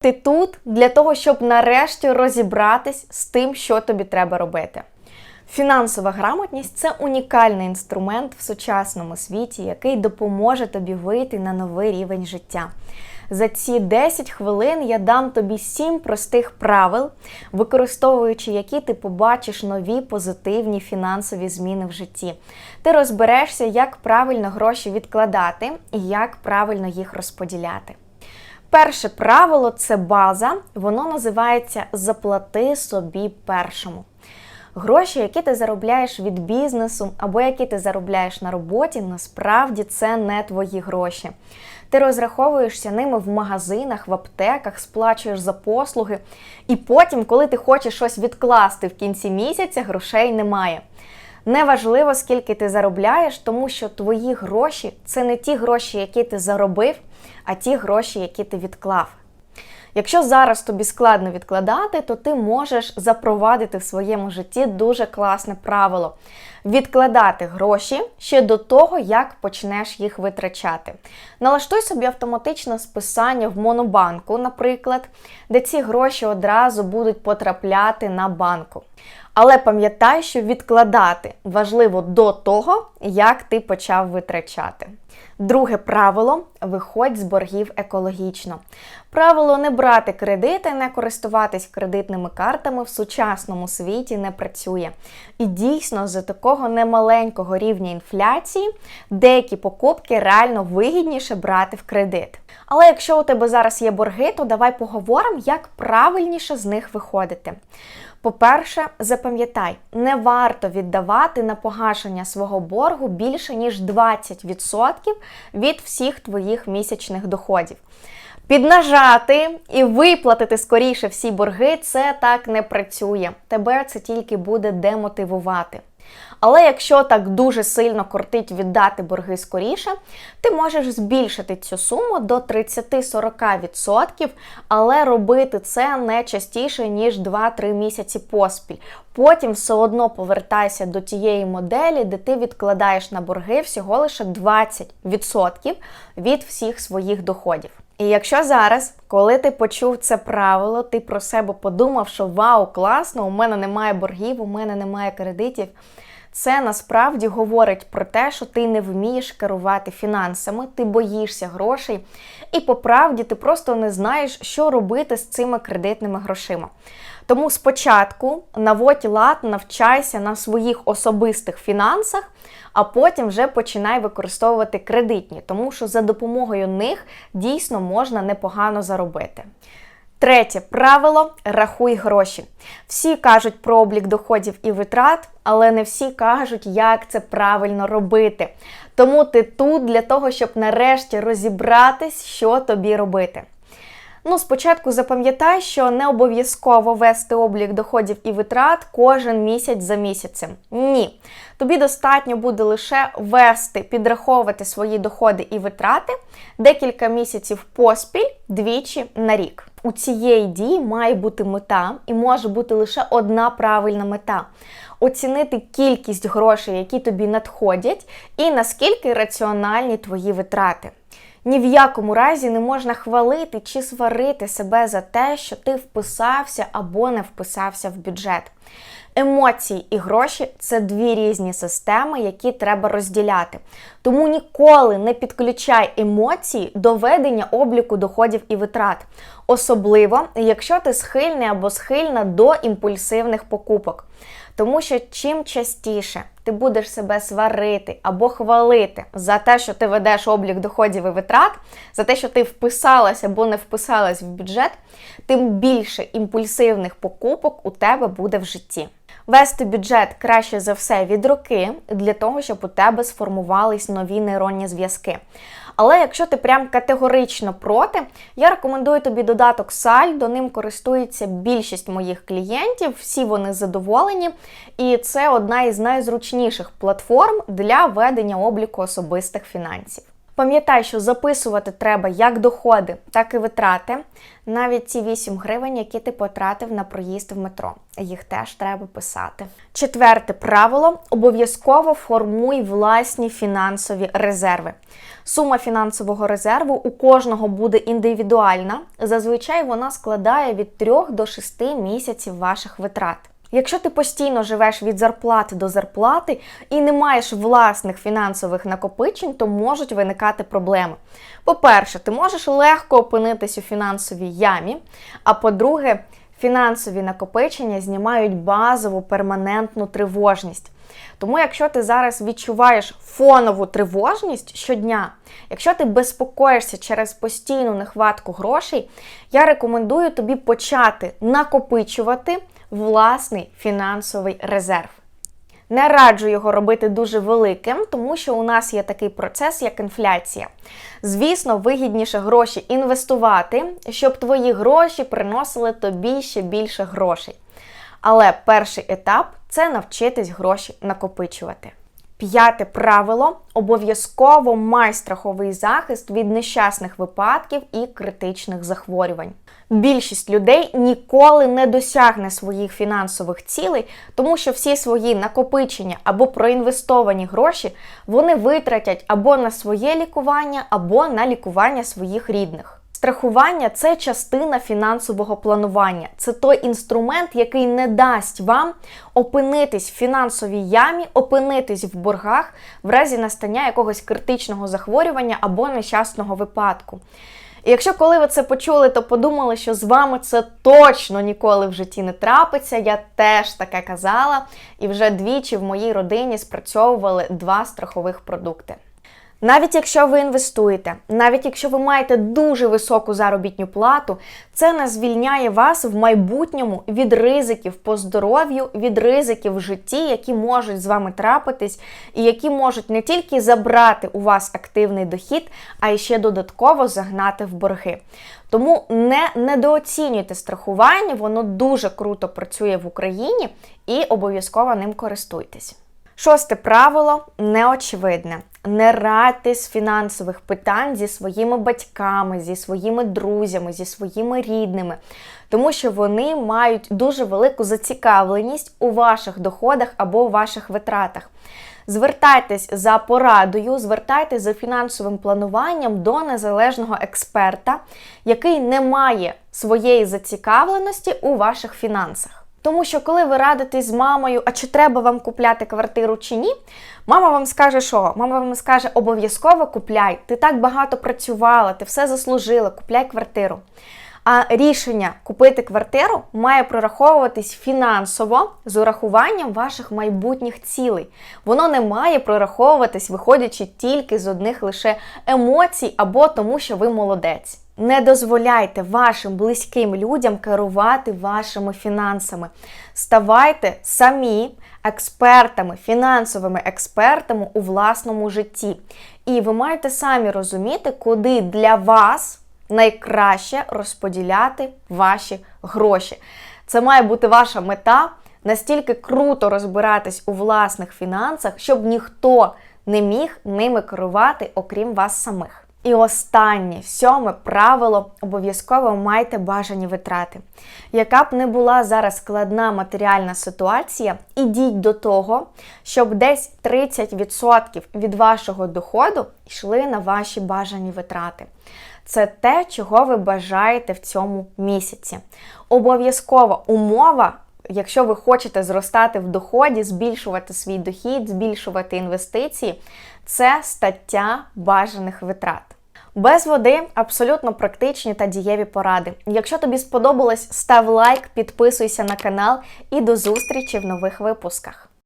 Ти тут для того, щоб нарешті розібратись з тим, що тобі треба робити. Фінансова грамотність це унікальний інструмент в сучасному світі, який допоможе тобі вийти на новий рівень життя. За ці 10 хвилин я дам тобі 7 простих правил, використовуючи які ти побачиш нові позитивні фінансові зміни в житті. Ти розберешся, як правильно гроші відкладати і як правильно їх розподіляти. Перше правило це база, воно називається Заплати собі першому. Гроші, які ти заробляєш від бізнесу або які ти заробляєш на роботі, насправді це не твої гроші. Ти розраховуєшся ними в магазинах, в аптеках, сплачуєш за послуги, і потім, коли ти хочеш щось відкласти в кінці місяця, грошей немає. Неважливо, скільки ти заробляєш, тому що твої гроші це не ті гроші, які ти заробив, а ті гроші, які ти відклав. Якщо зараз тобі складно відкладати, то ти можеш запровадити в своєму житті дуже класне правило відкладати гроші ще до того, як почнеш їх витрачати. Налаштуй собі автоматичне списання в монобанку, наприклад, де ці гроші одразу будуть потрапляти на банку. Але пам'ятай, що відкладати важливо до того, як ти почав витрачати. Друге правило виходь з боргів екологічно. Правило не брати кредити, не користуватись кредитними картами в сучасному світі не працює. І дійсно, за такого немаленького рівня інфляції деякі покупки реально вигідніше брати в кредит. Але якщо у тебе зараз є борги, то давай поговоримо, як правильніше з них виходити. По-перше, запам'ятай, не варто віддавати на погашення свого боргу більше, ніж 20% від всіх твоїх місячних доходів. Піднажати і виплатити скоріше всі борги це так не працює. Тебе це тільки буде демотивувати. Але якщо так дуже сильно кортить віддати борги скоріше, ти можеш збільшити цю суму до 30-40%, але робити це не частіше, ніж 2-3 місяці поспіль. Потім все одно повертайся до тієї моделі, де ти відкладаєш на борги всього лише 20% від всіх своїх доходів. І якщо зараз, коли ти почув це правило, ти про себе подумав, що вау, класно, у мене немає боргів, у мене немає кредитів. Це насправді говорить про те, що ти не вмієш керувати фінансами, ти боїшся грошей, і по правді ти просто не знаєш, що робити з цими кредитними грошима. Тому спочатку наводь лад, навчайся на своїх особистих фінансах, а потім вже починай використовувати кредитні, тому що за допомогою них дійсно можна непогано заробити. Третє правило рахуй гроші. Всі кажуть про облік доходів і витрат, але не всі кажуть, як це правильно робити. Тому ти тут для того, щоб нарешті розібратись, що тобі робити. Ну, спочатку запам'ятай, що не обов'язково вести облік доходів і витрат кожен місяць за місяцем. Ні. Тобі достатньо буде лише вести, підраховувати свої доходи і витрати декілька місяців поспіль двічі на рік. У цієї дії має бути мета, і може бути лише одна правильна мета. Оцінити кількість грошей, які тобі надходять, і наскільки раціональні твої витрати. Ні в якому разі не можна хвалити чи сварити себе за те, що ти вписався або не вписався в бюджет. Емоції і гроші це дві різні системи, які треба розділяти. Тому ніколи не підключай емоції до ведення обліку доходів і витрат. Особливо, якщо ти схильний або схильна до імпульсивних покупок. Тому що чим частіше ти будеш себе сварити або хвалити за те, що ти ведеш облік доходів і витрат, за те, що ти вписалась або не вписалась в бюджет, тим більше імпульсивних покупок у тебе буде в житті. Вести бюджет краще за все від руки для того, щоб у тебе сформувались нові нейронні зв'язки. Але якщо ти прям категорично проти, я рекомендую тобі додаток Сальдо, ним користується більшість моїх клієнтів, всі вони задоволені, і це одна із найзручніших платформ для ведення обліку особистих фінансів. Пам'ятай, що записувати треба як доходи, так і витрати. Навіть ці 8 гривень, які ти потратив на проїзд в метро. Їх теж треба писати. Четверте правило: обов'язково формуй власні фінансові резерви. Сума фінансового резерву у кожного буде індивідуальна. Зазвичай вона складає від 3 до 6 місяців ваших витрат. Якщо ти постійно живеш від зарплати до зарплати і не маєш власних фінансових накопичень, то можуть виникати проблеми. По-перше, ти можеш легко опинитись у фінансовій ямі, а по-друге, фінансові накопичення знімають базову перманентну тривожність. Тому, якщо ти зараз відчуваєш фонову тривожність щодня, якщо ти безпокоїшся через постійну нехватку грошей, я рекомендую тобі почати накопичувати власний фінансовий резерв. Не раджу його робити дуже великим, тому що у нас є такий процес, як інфляція. Звісно, вигідніше гроші інвестувати, щоб твої гроші приносили тобі ще більше грошей. Але перший етап це навчитись гроші накопичувати. П'яте правило обов'язково май страховий захист від нещасних випадків і критичних захворювань. Більшість людей ніколи не досягне своїх фінансових цілей, тому що всі свої накопичення або проінвестовані гроші вони витратять або на своє лікування, або на лікування своїх рідних. Страхування це частина фінансового планування. Це той інструмент, який не дасть вам опинитись в фінансовій ямі, опинитись в боргах в разі настання якогось критичного захворювання або нещасного випадку. І якщо коли ви це почули, то подумали, що з вами це точно ніколи в житті не трапиться. Я теж таке казала, і вже двічі в моїй родині спрацьовували два страхових продукти. Навіть якщо ви інвестуєте, навіть якщо ви маєте дуже високу заробітну плату, це не звільняє вас в майбутньому від ризиків по здоров'ю, від ризиків в житті, які можуть з вами трапитись, і які можуть не тільки забрати у вас активний дохід, а й ще додатково загнати в борги. Тому не недооцінюйте страхування, воно дуже круто працює в Україні і обов'язково ним користуйтесь. Шосте правило неочевидне. Не радьтесь фінансових питань зі своїми батьками, зі своїми друзями, зі своїми рідними, тому що вони мають дуже велику зацікавленість у ваших доходах або у ваших витратах. Звертайтесь за порадою, звертайтесь за фінансовим плануванням до незалежного експерта, який не має своєї зацікавленості у ваших фінансах. Тому що, коли ви радитесь з мамою, а чи треба вам купляти квартиру чи ні, мама вам скаже, що? Мама вам скаже, обов'язково купляй. Ти так багато працювала, ти все заслужила, купляй квартиру. А рішення купити квартиру має прораховуватись фінансово з урахуванням ваших майбутніх цілей. Воно не має прораховуватись, виходячи тільки з одних лише емоцій або тому, що ви молодець. Не дозволяйте вашим близьким людям керувати вашими фінансами. Ставайте самі експертами, фінансовими експертами у власному житті. І ви маєте самі розуміти, куди для вас найкраще розподіляти ваші гроші. Це має бути ваша мета настільки круто розбиратись у власних фінансах, щоб ніхто не міг ними керувати, окрім вас самих. І останнє сьоме правило обов'язково майте бажані витрати. Яка б не була зараз складна матеріальна ситуація, ідіть до того, щоб десь 30% від вашого доходу йшли на ваші бажані витрати. Це те, чого ви бажаєте в цьому місяці. Обов'язкова умова. Якщо ви хочете зростати в доході, збільшувати свій дохід, збільшувати інвестиції, це стаття бажаних витрат. Без води абсолютно практичні та дієві поради. Якщо тобі сподобалось, став лайк, підписуйся на канал і до зустрічі в нових випусках.